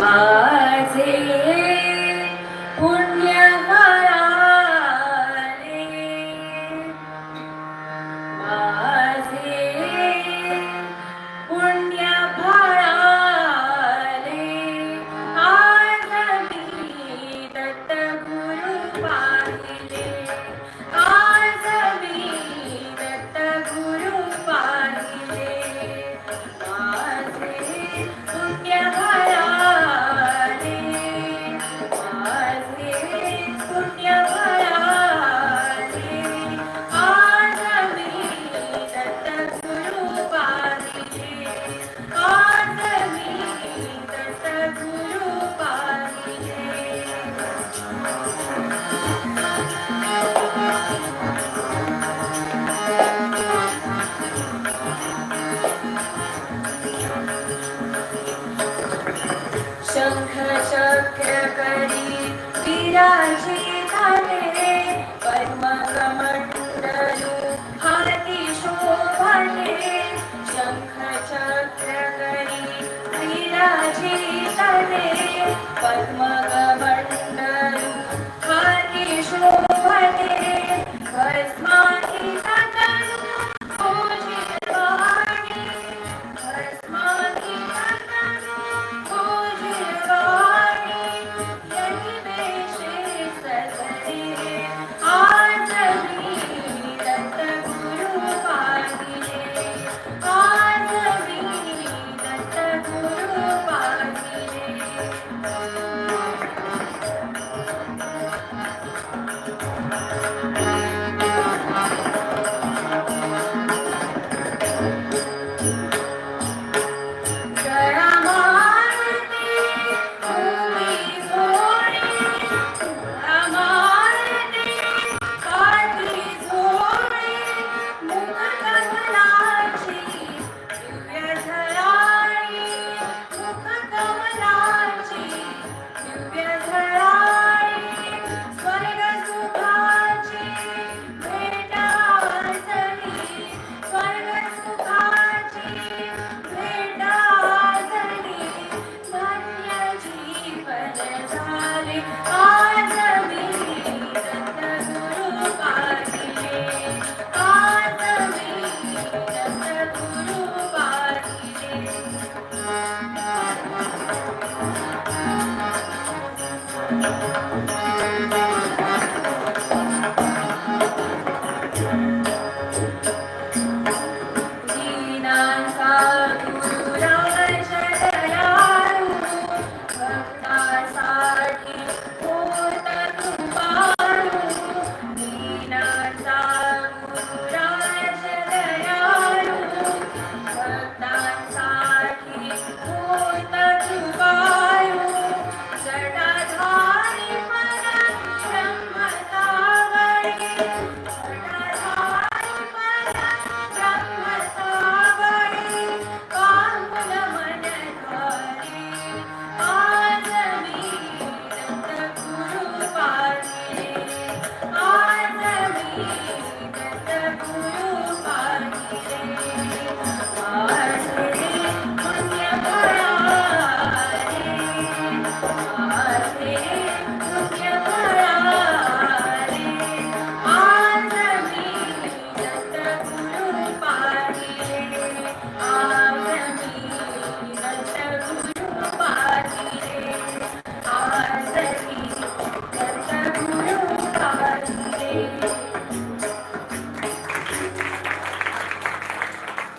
माझे पुण्य भराले माझे पुण्य भराले आज गुरु पाहिले. शंख चक्र करी विराजे घाले पद्म कमंडलू हाती शोभाले शंख चक्र करी विराजे घाले पद्म